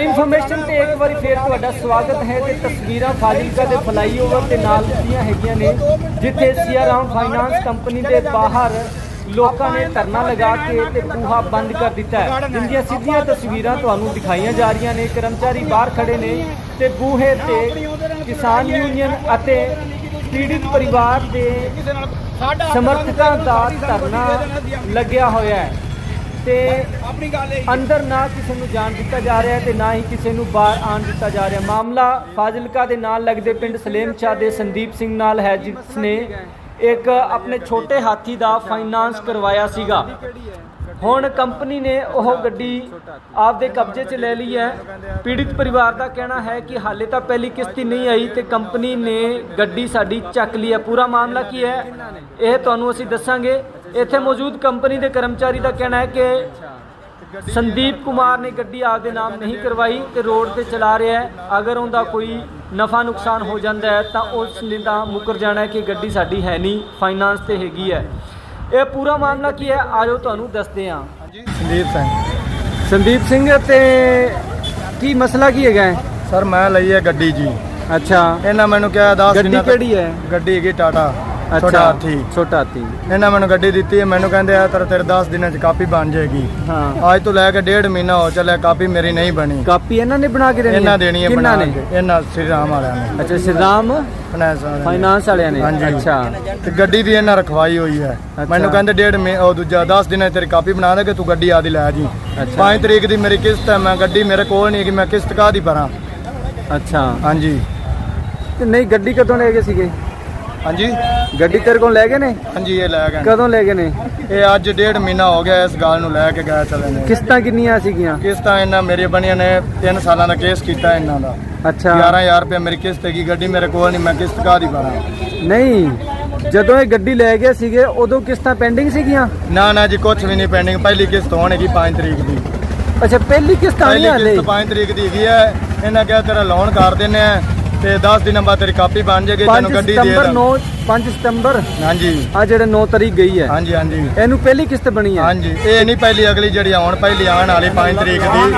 Information ਤੇ ਇੱਕ ਵਾਰੀ ਫੇਰ ਤੁਹਾਡਾ ਸਵਾਗਤ ਹੈ ਤੇ ਤਸਵੀਰਾਂ ਫਾਜ਼ਿਲਕਾ ਦੇ ਫਲਾਈਓਵਰ ਦੇ ਨਾਲ ਦੀਆਂ ਹੈਗੀਆਂ ਨੇ ਜਿੱਥੇ ਸੀਆਰਾਮ ਫਾਈਨਾਂਸ ਕੰਪਨੀ ਦੇ ਬਾਹਰ ਲੋਕਾਂ ਨੇ ਧਰਨਾ ਲਗਾ ਕੇ ਤੇ ਬੂਹਾ ਬੰਦ ਕਰ ਦਿੱਤਾ ਹੈ। ਜਿੰਦੀਆਂ ਸਿੱਧੀਆਂ ਤਸਵੀਰਾਂ ਤੁਹਾਨੂੰ ਦਿਖਾਈਆਂ ਜਾ ਰਹੀਆਂ ਨੇ। ਕਰਮਚਾਰੀ ਬਾਹਰ ਖੜੇ ਨੇ ਤੇ ਬੂਹੇ ਤੇ ਕਿਸਾਨ ਯੂਨੀਅਨ ਅਤੇ ਪੀੜਿਤ ਪਰਿਵਾਰ ਦੇ ਸਮਰਥਕਾਂ ਦਾ ਧਰਨਾ ਲੱਗਿਆ ਹੋਇਆ ਹੈ। ਤੇ ਆਪਣੀ ਗੱਲ ਹੈ ਅੰਦਰ ਨਾ ਕਿਸੇ ਨੂੰ ਜਾਣ ਦਿੱਤਾ ਜਾ ਰਿਹਾ ਤੇ ਨਾ ਹੀ ਕਿਸੇ ਨੂੰ ਬਾਹਰ ਆਣ ਦਿੱਤਾ ਜਾ ਰਿਹਾ। ਮਾਮਲਾ ਫਾਜ਼ਿਲਕਾ ਦੇ ਨਾਲ ਲੱਗਦੇ ਪਿੰਡ ਸਲੇਮ ਸ਼ਾਹ ਦੇ ਸੰਦੀਪ ਸਿੰਘ ਨਾਲ ਹੈ ਜਿਸ ਨੇ ਇੱਕ ਆਪਣੇ ਛੋਟੇ ਹਾਥੀ ਦਾ ਫਾਈਨਾਂਸ ਕਰਵਾਇਆ ਸੀਗਾ। ਹੁਣ ਕੰਪਨੀ ਨੇ ਉਹ ਗੱਡੀ ਆਪਦੇ ਕਬਜ਼ੇ 'ਚ ਲੈ ਲਈ ਹੈ। ਪੀੜਿਤ ਪਰਿਵਾਰ ਦਾ ਕਹਿਣਾ ਹੈ ਕਿ ਹਾਲੇ ਤਾਂ ਪਹਿਲੀ ਕਿਸ਼ਤ ਹੀ ਨਹੀਂ ਆਈ ਤੇ ਕੰਪਨੀ ਨੇ ਗੱਡੀ ਸਾਡੀ ਚੱਕ ਲਈ ਹੈ। ਪੂਰਾ ਮਾਮਲਾ ਕੀ ਹੈ, ਇਹ ਤੁਹਾਨੂੰ ਅਸੀਂ ਦੱਸਾਂਗੇ। ਇੱਥੇ ਮੌਜੂਦ ਕੰਪਨੀ ਦੇ ਕਰਮਚਾਰੀ ਦਾ ਕਹਿਣਾ ਹੈ ਕਿ ਸੰਦੀਪ ਕੁਮਾਰ ਨੇ ਗੱਡੀ ਆਪਦੇ ਨਾਮ ਨਹੀਂ ਕਰਵਾਈ ਤੇ ਰੋਡ ਤੇ ਚਲਾ ਰਿਹਾ ਹੈ। ਅਗਰ ਉਹਦਾ ਕੋਈ ਨਫਾ ਨੁਕਸਾਨ ਹੋ ਜਾਂਦਾ ਹੈ ਤਾਂ ਉਸ ਨੇ ਤਾਂ ਮੁਕਰ ਜਾਣਾ ਹੈ ਕਿ ਗੱਡੀ ਸਾਡੀ ਹੈ ਨਹੀਂ ਫਾਈਨਾਂਸ ਤੇ ਹੈਗੀ ਹੈ। ਇਹ ਪੂਰਾ ਮਾਮਲਾ ਕੀ ਹੈ? ਆਜੋ ਤੁਹਾਨੂੰ ਦੱਸਦੇ ਹਾਂ। ਸੰਦੀਪ ਸਿੰਘ। ਸੰਦੀਪ ਸਿੰਘ ਤੇ ਕੀ ਮਸਲਾ ਕੀ ਹੈਗਾ? ਸਰ ਮੈਂ ਲਈ ਹੈ ਗੱਡੀ ਜੀ। ਅੱਛਾ। ਇਹਨਾਂ ਮੈਨੂੰ ਕਿਹਾ 10 ਗੱਡੀ ਕਿਹੜੀ ਹੈ? ਗੱਡੀ ਹੈਗੀ ਟਾਟਾ। ਛੋਟਾ ਹਾਥੀ ਛੋਟਾ ਹਾਥੀ ਇਹਨਾਂ ਮੈਨੂੰ ਗੱਡੀ ਦਿੱਤੀ ਹੈ ਮੈਨੂੰ ਕਹਿੰਦੇ ਆ ਤੇਰੇ ਤੇਰੇ 10 ਦਿਨਾਂ ਚ ਕਾਪੀ ਬਣ ਜਾਏਗੀ। ਹਾਂ। ਅੱਜ ਤੋਂ ਲੈ ਕੇ ਡੇਢ ਮਹੀਨਾ ਹੋ ਚੱਲਿਆ ਕਾਪੀ ਮੇਰੀ ਨਹੀਂ ਬਣੀ। ਕਾਪੀ ਇਹਨਾਂ ਨੇ ਬਣਾ ਕੇ ਦੇਣੀ ਇਹਨਾਂ ਦੇਣੀ ਹੈ ਬਣਾ ਨੇ? ਕੇ। ਇਹਨਾਂ ਸ੍ਰੀ ਰਾਮ ਵਾਲਿਆਂ ਨੇ। ਅੱਛਾ ਸ਼੍ਰੀਰਾਮ ਫਾਈਨਾਂਸ ਵਾਲਿਆਂ ਨੇ। ਫਾਈਨਾਂਸ ਵਾਲਿਆਂ ਨੇ। ਹਾਂਜੀ। ਅੱਛਾ। ਤੇ ਗੱਡੀ ਵੀ ਇਹਨਾਂ ਰਖਵਾਈ ਹੋਈ ਹੈ। ਮੈਨੂੰ ਕਹਿੰਦੇ ਡੇਢ ਮਹੀਨੇ ਉਹ ਦੂਜਾ 10 ਦਿਨਾਂ 'ਚ ਤੇਰੀ ਕਾਪੀ ਬਣਾ ਦੇਗੇ ਤੂੰ ਗੱਡੀ ਆਦੀ ਲੈ ਜੀ। ਅੱਛਾ। 5 ਤਰੀਕ ਦੀ ਮੇਰੀ ਕਿਸ਼ਤ ਹੈ ਮੈਂ ਗੱਡੀ ਮੇਰੇ ਕੋਲ ਨਹੀਂ ਕਿ ਮੈਂ ਕਿਸ਼ਤ ਕਾਹਦੀ ਭਰਾਂ? ਅੱਛਾ। ਹਾਂਜੀ। ਤੇ ਨਹੀਂ ਗੱਡੀ ਕਦੋਂ ਲੈ ਗਏ ਸੀਗੇ? ਹਾਂਜੀ। ਗੱਡੀ ਤੇਰੇ ਕੋਲ ਲੈ ਗਏ ਨੇ? ਹਾਂਜੀ ਇਹ ਲੈ ਗਏ ਕਦੋਂ ਲੈ ਗਏ ਨੇ? ਇਹ ਅੱਜ ਡੇਢ ਮਹੀਨਾ ਹੋ ਗਿਆ ਇਸ ਗੱਲ ਨੂੰ ਲੈ ਕੇ ਗਏ ਚਲੇ ਨੇ। ਕਿਸ਼ਤਾਂ ਕਿੰਨੀਆਂ ਸੀਗੀਆਂ? ਕਿਸ਼ਤਾਂ ਇਹਨਾਂ ਮੇਰੀਆਂ ਬਣੀਆਂ ਨੇ 3 ਸਾਲਾਂ ਦਾ ਕੇਸ ਕੀਤਾ ਇਹਨਾਂ ਦਾ। ਅੱਛਾ। 11000 ਰੁਪਏ ਮੇਰੀ ਕਿਸ਼ਤ ਹੈਗੀ ਗੱਡੀ ਮੇਰੇ ਕੋਲ ਨਹੀਂ ਮੈਂ ਕਿਸ਼ਤ ਕਾਹਦੀ ਭਰਾਂ ਨਹੀਂ ਜਦੋਂ ਇਹ ਗੱਡੀ ਲੈ ਗਏ ਸੀਗੇ ਉਦੋਂ ਕਿਸ਼ਤਾਂ ਪੈਂਡਿੰਗ ਸੀਗੀਆਂ? ਨਾ ਨਾ ਜੀ ਕੁਝ ਵੀ ਨਹੀਂ ਪੈਂਡਿੰਗ ਪਹਿਲੀ ਕਿਸ਼ਤ ਹੋਣਗੀ 5 ਤਰੀਕ ਦੀ। ਅੱਛਾ ਪਹਿਲੀ ਕਿਸ਼ਤ ਆਣੀ ਪਹਿਲੀ ਹਲੇ? ਕਿਸ਼ਤ 5 ਤਰੀਕ ਦੀ ਹੈਗੀ ਹੈ ਇਹਨਾਂ ਕਿਹਾ ਤੇਰਾ ਲੋਨ ਕਰ ਦਿੰਨੇ ਆ। ਤੇ 10 ਦਿਨਾਂ ਬਾਅਦ ਤੇਰੀ ਕਾਪੀ ਬਣ ਜਾਏਗੀ 5 ਤੈਨੂੰ ਗੱਡੀ ਦੇ ਸਤੰਬਰ ਦਾਂ 9 5 ਸਤੰਬਰ ਹਾਂਜੀ। ਆ ਜਿਹੜੇ 9 ਤਰੀਕ ਗਈ ਹੈ। ਹਾਂਜੀ ਹਾਂਜੀ। ਇਹਨੂੰ ਪਹਿਲੀ ਕਿਸ਼ਤ ਬਣੀ ਹੈ। ਹਾਂਜੀ। ਇਹ ਨਹੀਂ ਪਹਿਲੀ ਅਗਲੀ ਜਿਹੜੀ ਹੁਣ ਪਹਿਲੀ ਆਉਣ ਵਾਲੀ 5 ਤਰੀਕ ਦੀ।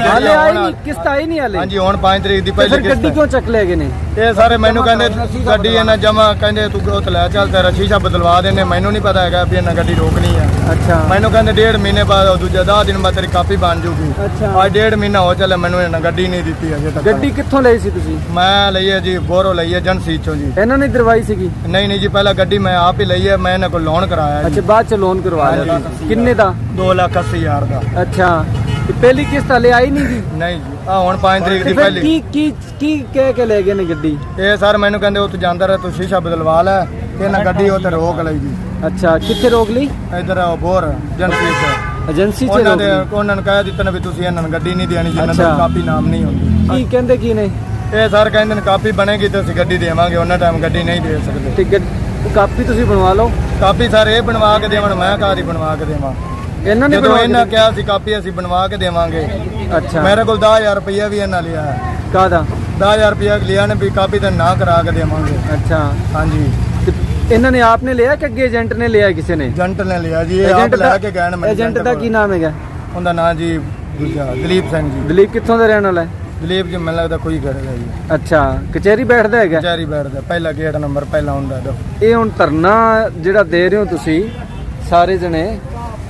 ਹਾਲੇ ਆਈ ਆਉਣ ਨਹੀਂ ਕਿਸ਼ਤ ਆਈ ਨਹੀਂ ਹਲੇ। ਹਾਂਜੀ ਹੁਣ 5 ਤਰੀਕ ਦੀ ਪਹਿਲੀ ਗੱਡੀ ਕਿਉਂ ਚੱਕ ਲੈ ਗਏ ਨੇ? ਇਹ ਸਾਰੇ ਮੈਨੂੰ ਕਹਿੰਦੇ ਗੱਡੀ ਇਹਨਾਂ ਜਮਾ ਕਹਿੰਦੇ ਤੂੰ ਉਹ ਲੈ ਚੱਲ ਤੇਰਾ ਸ਼ੀਸ਼ਾ ਬਦਲਵਾ ਦੇਣੇ ਮੈਨੂੰ ਨਹੀਂ ਪਤਾ ਹੈਗਾ ਵੀ ਇਹਨਾਂ ਗੱਡੀ ਰੋਕਣੀ ਹੈ। ਅੱਛਾ। ਮੈਨੂੰ ਕਹਿੰਦੇ ਡੇਢ ਮਹੀਨੇ ਬਾਅਦ ਉਹ ਦੂਜਾ 10 ਦਿਨ ਬਾਅਦ ਤੇਰੀ ਕਾਪੀ ਬਣ ਜੂਗੀ। ਅੱਛਾ। ਅੱਜ ਡੇਢ ਮਹੀਨਾ ਹੋ ਚੱਲਿਆ ਮੈਨੂੰ ਇਹਨਾਂ ਗੱਡੀ ਨਹੀਂ ਦਿੱਤੀ ਅਜੇ ਤੱਕ। ਗੱਡੀ ਕਿੱਥੋਂ ਲਈ ਸੀ ਤੁਸੀਂ? ਮੈਂ ਲਈ ਹੈ ਜੀ ਬੋਰੋ ਲਈ ਹੈ ਏਜੰਸੀ ਚੋਂ ਜੀ। ਇਹਨਾਂ ਨੇ ਦਰਵਾਈ ਸੀਗੀ। ਨਹੀਂ ਨਹੀਂ ਜੀ ਪਹਿਲਾਂ ਗੱਡੀ ਮੈਂ ਆਪ ਹੀ ਲਈ ਹੈ ਮੈਂ ਇਹਨਾਂ ਕੋਲ ਲੋਨ ਕਰਾਇਆ ਜੀ। ਅੱਛਾ ਬਾਅਦ ਚ ਲੋਨ ਕਰਵਾ ਲਿਆ ਹਾਂਜੀ। ਕਿੰਨੇ ਦਾ? 2 ਲੱਖ 80 ਹਜ਼ਾਰ ਦਾ। ਅੱਛਾ ਤੇ ਪਹਿਲੀ ਕਿਸ਼ਤ ਹਲੇ ਆਈ ਨਹੀਂ ਗੀ ਨਹੀਂ ਜੀ ਆ ਹੁਣ 5 ਤਰੀਕ ਤੇ ਦੀ ਫਿਰ ਪਹਿਲੀ। ਕੀ ਕੀ ਕੀ ਕਹਿ ਕੇ ਲੈ ਗਏ ਨੇ ਗੱਡੀ? ਇਹ ਸਰ ਮੈਨੂੰ ਕਹਿੰਦੇ ਤੂੰ ਜਾਂਦਾ ਰਹਿ ਤੂੰ ਸ਼ੀਸ਼ਾ ਬਦਲਵਾ ਲੈ ਤੇ ਇਹਨਾਂ ਗੱਡੀ ਤੇ ਰੋਕ ਲਈ ਜੀ। ਅੱਛਾ ਕਿੱਥੇ ਰੋਕ ਲਈ? ਇਧਰ ਬੋਰ ਏਜੰਸੀ ਚ। ਏਜੰਸੀ ਚ ਉਹਨਾਂ ਰੋਕ ਦੇ ਲਈ? ਉਹਨਾਂ ਨੂੰ ਕਹਿ ਦਿੱਤਾ ਨਾ ਵੀ ਤੁਸੀਂ ਇਹਨਾਂ ਨੂੰ ਗੱਡੀ ਨਹੀਂ ਦੇਣੀ ਜਿੰਨਾਂ ਅੱਛਾ। ਦੀ ਕਾਪੀ ਨਾਮ ਨਹੀਂ ਹੁੰਦੀ ਕੀ ਕਹਿੰਦੇ ਕੀ ਨੇ? ਇਹ ਸਰ ਕਹਿੰਦੇ ਨੇ ਕਾਪੀ ਬਣੇਗੀ ਤੇ ਅਸੀਂ ਗੱਡੀ ਦੇਵਾਂਗੇ ਉਹਨਾਂ ਟਾਈਮ ਗੱਡੀ ਨਹੀਂ ਦੇ ਸਕਦੇ। ਤੇ ਗੱਡ- ਕਾਪੀ ਤੁਸੀਂ ਬਣਵਾ ਲਓ। ਕਾਪੀ ਸਰ ਇਹ ਬਣਵਾ ਕੇ ਦੇਵਣ ਮੈਂ ਕਾਹਦੀ ਬਣਵਾ ਕੇ ਦੇਵਾਂ। ਇਹਨਾਂ ਨੇ ਜਦੋਂ ਬਣਵਾ ਇਹਨਾਂ ਕਿਹਾ ਸੀ ਕਾਪੀ ਅਸੀਂ ਬਣਵਾ ਕੇ ਦੇਵਾਂਗੇ। ਅੱਛਾ। ਮੇਰੇ ਕੋਲ 10000 ਰੁਪਇਆ ਵੀ ਇਹਨਾਂ ਲਿਆ ਹੈ। ਕਾਦਾ 10000 ਰੁਪਇਆ ਲਿਆ ਨੇ ਵੀ ਕਾਪੀ ਤਾਂ ਨਾ ਕਰਾ ਕੇ ਦੇਵਾਂਗੇ। ਅੱਛਾ। ਹਾਂਜੀ। ਤੇ ਇਹਨਾਂ ਨੇ ਆਪ ਨੇ ਲਿਆ ਕਿ ਅੱਗੇ ਏਜੰਟ ਨੇ ਲਿਆ ਕਿਸੇ ਨੇ? ਏਜੰਟ ਨੇ ਲਿਆ ਜੀ ਇਹ ਆਪ ਲੈ ਕੇ ਗਏ ਨੇ ਮੈਨੂੰ ਏਜੰਟ ਦਾ ਕੀ ਨਾਮ ਹੈਗਾ? ਉਹਦਾ ਨਾਂ ਜੀ ਦੂਜਾ ਦਲੀਪ ਸਿੰਘ ਜੀ। ਦਲੀਪ ਕਿੱਥੋਂ ਦਾ ਰਹਿਣ ਵਾਲਾ ਹੈ? ਦਲੀਪ ਜੀ ਮੈਨੂੰ ਲੱਗਦਾ ਕੋਈ ਕਰੇਗਾ ਜੀ। ਅੱਛਾ ਕਚਹਿਰੀ ਬੈਠਦਾ ਹੈਗਾ? ਕਚਹਿਰੀ ਬੈਠਦਾ ਪਹਿਲਾ ਗੇਟ ਨੰਬਰ ਪਹਿਲਾ ਹੁੰਦਾ ਦੋ ਇਹ ਹੁਣ ਧਰਨਾ ਜਿਹੜਾ ਦੇ ਰਹੇ ਹੋ ਤੁਸੀਂ ਸਾਰੇ ਜਣੇ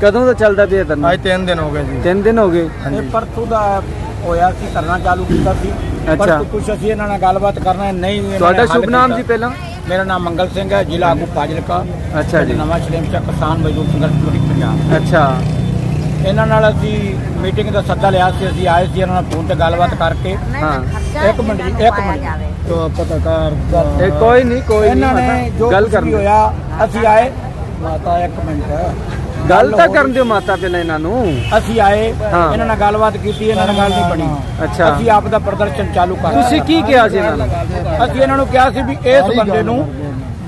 ਕਦੋਂ ਦਾ ਚੱਲਦਾ ਪਿਆ ਧਰਨਾ? ਅੱਜ ਤਿੰਨ ਦਿਨ ਹੋ ਗਏ ਜੀ। ਤਿੰਨ ਦਿਨ ਹੋ ਗਏ। ਹਾਂਜੀ। ਪਰਸੋਂ ਦਾ ਹੋਇਆ ਸੀ ਕਰਨਾ ਚਾਲੂ ਕੀਤਾ ਸੀ। ਅੱਛਾ। ਪਰ ਕੁਝ ਅਸੀਂ ਇਹਨਾਂ ਨਾਲ ਗੱਲਬਾਤ ਕਰਨਾ ਹੈ, ਨਹੀਂ ਤੁਹਾਡਾ ਸ਼ੁਭ ਨਾਮ। ਜੀ ਪਹਿਲਾਂ? ਮੇਰਾ ਨਾਮ ਮੰਗਲ ਸਿੰਘ ਹੈ ਜ਼ਿਲ੍ਹਾ ਆਗੂ ਫਾਜ਼ਿਲਕਾ ਅੱਛਾ ਜੀ। ਨਵਾਂ ਸ਼੍ਰੇਮ ਚੱਕ ਕਿਸਾਨ ਮਜ਼ਦੂਰ ਸੰਘਰਸ਼ ਕਮੇਟੀ ਪੰਜਾਬ। ਅੱਛਾ। ਇਹਨਾਂ ਨਾਲ ਅਸੀਂ ਮੀਟਿੰਗ ਦਾ ਸੱਦਾ ਲਿਆ ਸੀ ਅਸੀਂ ਆਏ ਸੀ ਇਹਨਾਂ ਨਾਲ ਫੋਨ ਤੇ ਗੱਲਬਾਤ ਕਰਕੇ। ਹਾਂ। ਇੱਕ ਮਿੰਟ ਜੀ ਇੱਕ ਮਿੰਟ। ਤੋ ਪੱਤਰਕਾਰ ਇਹ ਕੋਈ ਨਹੀਂ ਕੋਈ ਇਹਨਾਂ ਨੇ ਜੋ ਗੱਲ ਕਰਨ। ਹੋਇਆ ਅਸੀਂ ਆਏ। ਮਾਤਾ ਇੱਕ ਮਿੰਟ। ਗੱਲ ਤਾਂ ਕਰਨ ਦਿਓ ਮਾਤਾ ਪਹਿਲਾਂ ਇਹਨਾਂ ਨੂੰ। ਅਸੀਂ ਆਏ। ਇਹਨਾਂ ਨਾਲ ਗੱਲਬਾਤ ਕੀਤੀ ਇਹਨਾਂ ਨਾਲ ਗੱਲ ਨਹੀਂ ਬਣੀ। ਅੱਛਾ। ਅਸੀਂ ਆਪ ਦਾ ਪ੍ਰਦਰਸ਼ਨ ਚਾਲੂ ਕਰ ਤੁਸੀਂ ਕੀ ਕਿਹਾ ਸੀ ਇਹਨਾਂ ਨੂੰ? ਅਸੀਂ ਇਹਨਾਂ ਨੂੰ ਕਿਹਾ ਸੀ ਵੀ ਇਸ ਬੰਦੇ ਨੂੰ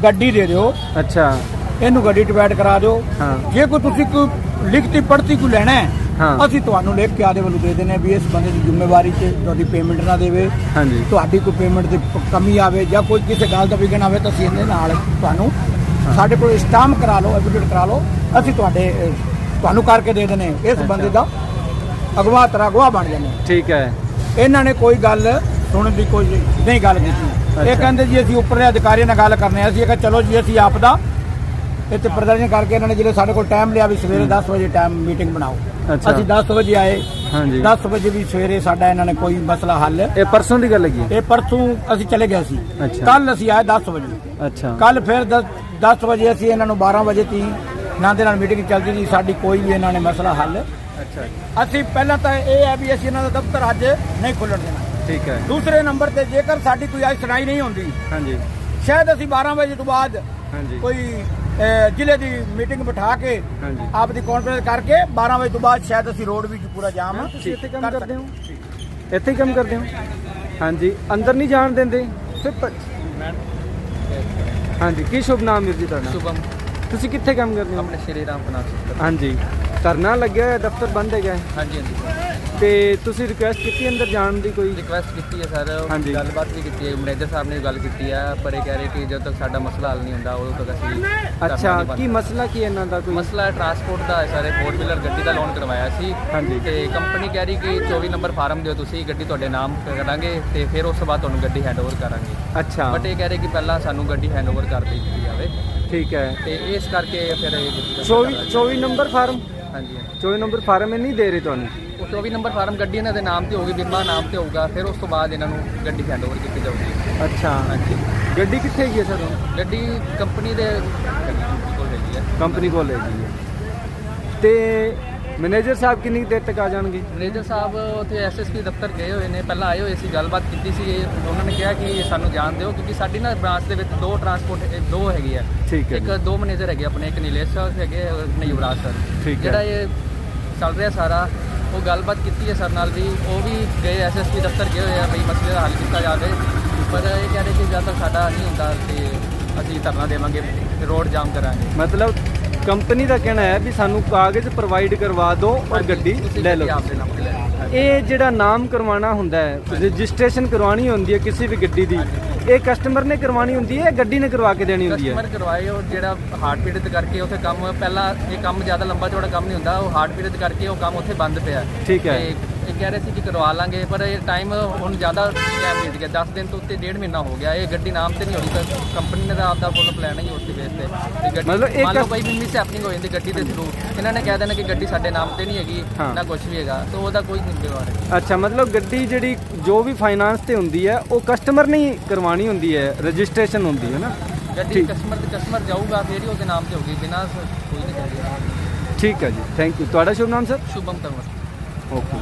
ਗੱਡੀ ਦੇ ਦਿਓ। ਅੱਛਾ। ਇਹਨੂੰ ਗੱਡੀ ਡਿਵਾਈਡ ਕਰਾ ਦਿਓ। ਜੇ ਕੋਈ ਤੁਸੀਂ ਕੋਈ ਲਿਖਤੀ ਪੜਤੀ ਕੋਈ ਲੈਣਾ ਹੈ। ਹਾਂ। ਅਸੀਂ ਤੁਹਾਨੂੰ ਲਿਖ ਕੇ ਆਦੇ ਵੱਲੋਂ ਦੇ ਹਾਂ ਵੀ ਇਸ ਬੰਦੇ ਦੀ ਜ਼ਿੰਮੇਵਾਰੀ 'ਚ ਤੁਹਾਡੀ ਪੇਮੈਂਟ ਨਾ ਦੇਵੇ। ਹਾਂਜੀ। ਤੁਹਾਡੀ ਕੋਈ ਪੇਮੈਂਟ ਦੀ ਪ- ਕਮੀ ਆਵੇ ਜਾਂ ਕੋਈ ਕਿਸੇ ਗੱਲ ਦਾ ਵਿਗਨ ਆਵੇ ਤਾਂ ਅਸੀਂ ਇਹਦੇ ਨਾਲ ਤੁਹਾਨੂੰ ਸਾਡੇ ਕੋਲ ਸਟਾਂਪ ਕਰਾ ਲਓ ਐਫੀਡੇਵਿਟ ਕਰਾ ਲਓ। ਅਸੀਂ ਤੁਹਾਡੇ ਅਹ, ਤੁਹਾਨੂੰ ਕਰਕੇ ਦੇ ਹਾਂ। ਇਸ ਬੰਦੇ ਦਾ ਅਗਵਾ ਤਰਾ ਅਗਵਾ ਬਣ ਜਾਂਦੇ ਹਾਂ। ਠੀਕ ਹੈ। ਇਹਨਾਂ ਨੇ ਕੋਈ ਗੱਲ ਸੁਣਨ ਦੀ ਕੋਈ ਨਹੀਂ ਗੱਲ ਕੀਤੀ। ਅੱਛਾ। ਇਹ ਕਹਿੰਦੇ ਜੀ ਅਸੀਂ ਉੱਪਰਲੇ ਅਧਿਕਾਰੀਆਂ ਨਾਲ ਗੱਲ ਕਰਨੇ ਆ। ਅਸੀਂ ਕਿਹਾ ਚਲੋ ਜੀ ਅਸੀਂ ਆਪ ਦਾ ਇੱਥੇ ਪ੍ਰਦਰਸ਼ਨ ਕਰਕੇ ਇਹਨਾਂ ਨੇ ਜਿਹੜੇ ਸਾਡੇ ਕੋਲ ਟਾਈਮ ਲਿਆ ਵੀ ਸਵੇਰੇ 10 ਵਜੇ ਟਾਈਮ ਮੀਟਿੰਗ ਬਣਾਓ। ਅੱਛਾ। ਅਸੀਂ 10 ਵਜੇ ਆਏ। ਹਾਂਜੀ। 10 ਵਜੇ ਵੀ ਸਵੇਰੇ ਸਾਡਾ ਇਹਨਾਂ ਨੇ ਕੋਈ ਮਸਲਾ ਹੱਲ। ਇਹ ਪਰਸੋਂ ਦੀ ਗੱਲ ਹੈਗੀ ਹੈ? ਇਹ ਪਰਸੋਂ ਅਸੀਂ ਚਲੇ ਗਏ ਸੀ। ਅੱਛਾ। ਕੱਲ ਅਸੀਂ ਆਏ 10 ਵਜੇ। ਅੱਛਾ। ਕੱਲ ਫਿਰ 10 ਵਜੇ ਅਸੀਂ ਇਹਨਾਂ ਨੂੰ 12 ਵਜੇ ਤੀ। ਇਹਨਾਂ ਦੇ ਨਾਲ ਮੀਟਿੰਗ ਚੱਲਦੀ ਸੀ ਸਾਡੀ ਕੋਈ ਵੀ ਇਹਨਾਂ ਨੇ ਮਸਲਾ ਹੱਲ। ਅੱਛਾ। ਅਸੀਂ ਪਹਿਲਾਂ ਤਾਂ ਇਹ ਹੈ ਵੀ ਅਸੀਂ ਇਹਨਾਂ ਦਾ ਦਫ਼ਤਰ ਅੱਜ ਨਹੀਂ ਖੁੱਲਣ ਦੇਣਾ। ਠੀਕ ਹੈ। ਦੂਸਰੇ ਨੰਬਰ ਤੇ ਜੇਕਰ ਸਾਡੀ ਕੋਈ ਅੱਜ ਸੁਣਾਈ ਨਹੀਂ ਹੁੰਦੀ ਹਾਂਜੀ। ਸ਼ਾਇਦ ਅਸੀਂ 12 ਵਜੇ ਤੋਂ ਬਾਅਦ ਹਾਂਜੀ। ਕੋਈ ਜ਼ਿਲ੍ਹੇ ਦੀ ਮੀਟਿੰਗ ਬਿਠਾ ਕੇ ਆਪ ਦੀ ਕਾਨਫਰੰਸ ਕਰਕੇ 12 ਵਜੇ ਤੋਂ ਬਾਅਦ ਸ਼ਾਇਦ ਅਸੀਂ ਰੋਡ ਵਿੱਚ ਪੂਰਾ ਜਾਮ ਤੁਸੀਂ ਇੱਥੇ ਕੰਮ ਕਰ ਕਰਦੇ ਹੋ? ਇੱਥੇ ਹੀ ਕੰਮ ਕਰਦੇ ਹੋ? ਹਾਂਜੀ ਅੰਦਰ ਨਹੀਂ ਜਾਣ ਦਿੰਦੇ? ਫਿਰ ਹਾਂਜੀ ਕੀ ਸ਼ੁਭ ਨਾਮ ਵੀਰ ਜੀ ਤੁਹਾਡਾ? ਸ਼ੁਭਮ। ਤੁਸੀਂ ਕਿੱਥੇ ਕੰਮ ਕਰਦੇ ਹੋ? ਆਪਣੇ ਸ਼੍ਰੀ ਰਾਮ ਫਨਾਸ ਹਾਂਜੀ ਧਰਨਾ ਲੱਗਿਆ ਹੋਇਆ ਦਫ਼ਤਰ ਬੰਦ ਹੈਗਾ। ਹਾਂਜੀ ਹਾਂਜੀ। ਤੇ ਤੁਸੀਂ ਰਿਕੁਐਸਟ ਕੀਤੀ ਅੰਦਰ ਜਾਣ ਦੀ ਕੋਈ? ਰਿਕਵੈਸਟ ਕੀਤੀ ਹੈ ਸਰ ਹਾਂਜੀ। ਗੱਲਬਾਤ ਵੀ ਕੀਤੀ ਹੈ ਮੈਨੇਜਰ ਸਾਹਿਬ ਨੇ ਵੀ ਗੱਲ ਕੀਤੀ ਹੈ ਪਰ ਇਹ ਕਹਿ ਰਹੇ ਕਿ ਜਦੋਂ ਤੱਕ ਸਾਡਾ ਮਸਲਾ ਹੱਲ ਨਹੀਂ ਹੁੰਦਾ ਉਦੋਂ ਤੱਕ ਅਸੀਂ ਅੱਛਾ ਨਹੀਂ ਬੰਦ ਕੀ ਮਸਲਾ ਕੀ ਇਹਨਾਂ ਦਾ ਕੋਈ? ਮਸਲਾ ਟਰਾਂਸਪੋਰਟ ਦਾ ਹੈ ਸਰ ਫੋਰ ਵੀਲਰ ਗੱਡੀ ਦਾ ਲੋਨ ਕਰਵਾਇਆ ਸੀ। ਹਾਂਜੀ। ਤੇ ਕੰਪਨੀ ਕਹਿ ਰਹੀ ਕਿ 24 ਨੰਬਰ ਫਾਰਮ ਦਿਓ ਤੁਸੀਂ ਗੱਡੀ ਤੁਹਾਡੇ ਨਾਮ ਕਰਾਂਗੇ ਤੇ ਫਿਰ ਉਸ ਤੋਂ ਬਾਅਦ ਤੁਹਾਨੂੰ ਗੱਡੀ ਹੈਂਡਓਵਰ ਕਰਾਂਗੇ। ਅੱਛਾ। ਬਟ ਇਹ ਕਹਿ ਰਹੇ ਕਿ ਪਹਿਲਾਂ ਸਾਨੂੰ ਗੱਡੀ ਹੈਂਡਓਵਰ ਕਰ ਦਿੱਤੀ ਜਾਵੇ। ਠੀਕ ਹੈ। ਤੇ ਇਸ ਕਰਕੇ ਫਿਰ ਇਹ 24 24 ਨੰਬਰ ਫਾਰਮ ਹਾਂਜੀ। 24 ਨੰਬਰ ਫਾਰਮ ਇਹ ਨਹੀਂ ਦੇ ਰਹੇ ਤੁਹਾਨੂੰ? ਉਹ 24 ਨੰਬਰ ਫਾਰਮ ਗੱਡੀ ਇਹਨਾਂ ਦੇ ਨਾਮ ਤੇ ਹੋਊਗੀ ਬੀਮਾ ਨਾਮ ਤੇ ਹੋਊਗਾ ਫਿਰ ਉਸ ਤੋਂ ਬਾਅਦ ਇਹਨਾਂ ਨੂੰ ਗੱਡੀ ਹੈਂਡਓਵਰ ਕੀਤੀ ਜਾਊਗੀ। ਅੱਛਾ। ਹਾਂਜੀ। ਗੱਡੀ ਕਿੱਥੇ ਹੈਗੀ ਹੈ ਸਰ? ਹੁਣ ਗੱਡੀ ਕੰਪਨੀ ਦੇ ਕੋਲ ਹੈਗੀ ਹੈ। ਕੰਪਨੀ ਕੋਲ ਹੈਗੀ ਹੈ। ਤੇ ਮੈਨੇਜਰ ਸਾਹਿਬ ਕਿੰਨੀ ਦੇਰ ਤੱਕ ਆ ਜਾਣਗੇ? ਮੈਨੇਜਰ ਸਾਹਿਬ ਉੱਥੇ ਐਸਐਸਪੀ ਦਫ਼ਤਰ ਗਏ ਹੋਏ ਨੇ ਪਹਿਲਾਂ ਆਏ ਹੋਏ ਸੀ ਗੱਲਬਾਤ ਕੀਤੀ ਸੀ। ਉਹਨਾਂ ਨੇ ਕਿਹਾ ਕਿ ਸਾਨੂੰ ਜਾਣ ਦਿਓ ਕਿਉਂਕਿ ਸਾਡੀ ਨਾ ਬ੍ਰਾਂਚ ਦੇ ਵਿੱਚ ਦੋ ਟਰਾਂਸਪੋਰਟ ਦੋ ਹੈਗੀ ਆ ਠੀਕ ਹੈ ਇੱਕ ਦੋ ਮੈਨੇਜਰ ਹੈਗੇ ਆਪਣੇ ਇੱਕ ਨੀਲੇਸ਼ ਸਰ ਹੈਗੇ ਇੱਕ ਯੁਵਰਾਜ ਸਰ ਠੀਕ ਹੈ। ਜਿਹੜਾ ਇਹ ਚੱਲ ਰਿਹਾ ਸਾਰਾ ਉਹ ਗੱਲਬਾਤ ਕੀਤੀ ਹੈ ਸਰ ਨਾਲ ਵੀ ਉਹ ਵੀ ਗਏ ਐਸਐਸਪੀ ਦਫ਼ਤਰ ਗਏ ਹੋਏ ਆ ਬਈ ਮਸਲੇ ਦਾ ਹੱਲ ਕੀਤਾ ਜਾਵੇ। ਪਰ ਇਹ ਕਹਿ ਰਹੇ ਕਿ ਜਦ ਤੱਕ ਸਾਡਾ ਨਹੀਂ ਹੁੰਦਾ ਤੇ ਅਸੀਂ ਧਰਨਾ ਦੇਵਾਂਗੇ ਰੋਡ ਜਾਮ ਕਰਾਂਗੇ। ਮਤਲਬ ਕੰਪਨੀ ਦਾ ਕਹਿਣਾ ਹੈ ਵੀ ਸਾਨੂੰ ਕਾਗਜ਼ ਪ੍ਰੋਵਾਈਡ ਕਰਵਾ ਦਿਓ ਔਰ ਗੱਡੀ ਲੈ ਲਓ। ਇਹ ਜਿਹੜਾ ਨਾਮ ਕਰਵਾਉਣਾ ਹੁੰਦਾ ਹੈ ਰਜਿਸਟ੍ਰੇਸ਼ਨ ਕਰਵਾਉਣੀ ਹੁੰਦੀ ਹੈ ਕਿਸੇ ਵੀ ਗੱਡੀ ਦੀ ਇਹ ਕਸਟਮਰ ਨੇ ਕਰਵਾਉਣੀ ਹੁੰਦੀ ਹੈ ਗੱਡੀ ਨੇ ਕਰਵਾ ਕੇ ਦੇਣੀ ਹੁੰਦੀ ਹੈ ਕਸਟਮਰ ਕਰਵਾਏ ਉਹ ਜਿਹੜਾ ਹਾਰਟ ਬੀਟ ਦੇ ਕਰਕੇ ਉੱਥੇ ਕੰਮ ਪਹਿਲਾਂ ਇਹ ਕੰਮ ਜ਼ਿਆਦਾ ਲੰਬਾ ਚੌੜਾ ਕੰਮ ਨਹੀਂ ਹੁੰਦਾ ਉਹ ਹਾਰਟ ਬੀਟ ਦੇ ਕਰਕੇ ਉਹ ਕੰਮ ਉੱਥੇ ਬੰਦ ਪਿਆ ਠੀਕ ਹੈ। ਤੇ ਇਹ ਕਹਿ ਰਹੇ ਸੀ ਕਿ ਕਰਵਾ ਲਾਂਗੇ ਪਰ ਇਹ ਟਾਈਮ ਹੁਣ ਜ਼ਿਆਦਾ ਟਾਈਮ ਬੀਤ ਗਿਆ। 10 ਦਿਨ ਤੋਂ ਉੱਤੇ ਡੇਢ ਮਹੀਨਾ ਹੋ ਗਿਆ। ਇਹ ਗੱਡੀ ਨਾਮ ਤੇ ਨਹੀਂ ਹੋਈ ਤਾਂ ਕੰਪਨੀ ਨੇ ਤਾਂ ਆਪਦਾ ਫੁੱਲ ਪਲਾਨ ਹੀ ਉਸ ਦੇ ਬੇਸ ਤੇ ਗੱਡੀ ਮਤਲਬ ਇਹ ਮੰਨ ਲਓ ਮਿਸ ਹੈਪਨਿੰਗ ਹੋ ਜਾਂਦੀ ਗੱਡੀ ਦੇ ਥਰੂ ਇਹਨਾਂ ਨੇ ਕਹਿ ਦੇਣਾ ਕਿ ਗੱਡੀ ਸਾਡੇ ਨਾਮ ਤੇ ਨਹੀਂ ਹੈਗੀ ਹਾਂ। ਨਾ ਕੁਝ ਵੀ ਹੈਗਾ। ਤਾਂ ਉਹਦਾ ਕੋਈ ਨਹੀਂ ਜ਼ਿੰਮੇਵਾਰ ਹੈ। ਅੱਛਾ ਮਤਲਬ ਗੱਡੀ ਜਿਹੜੀ ਜੋ ਵੀ ਫਾਈਨਾਂਸ ਤੇ ਹੁੰਦੀ ਹੈ ਉਹ ਕਸਟਮਰ ਨੇ ਹੀ ਕਰਵਾਉਣੀ ਹੁੰਦੀ ਹੈ ਰਜਿਸਟ੍ਰੇਸ਼ਨ ਹੁੰਦੀ ਹੈ ਨਾ? ਗੱਡੀ ਠੀਕ। ਕਸਟਮਰ ਤੇ ਕਸਟਮਰ ਜਾਊਗਾ ਫਿਰ ਹੀ ਉਹਦੇ ਨਾਮ ਤੇ ਹੋਊਗੀ ਬਿਨਾਂ ਕੋਈ ਨਹੀਂ ਠੀਕ ਹੈ ਜੀ ਥੈਂਕ ਯੂ ਤੁਹਾਡਾ ਸ਼ੁਭ ਨਾਮ ਸਰ ਸ਼ੁਭਮ ਤੰਵਰ। ਓਕੇ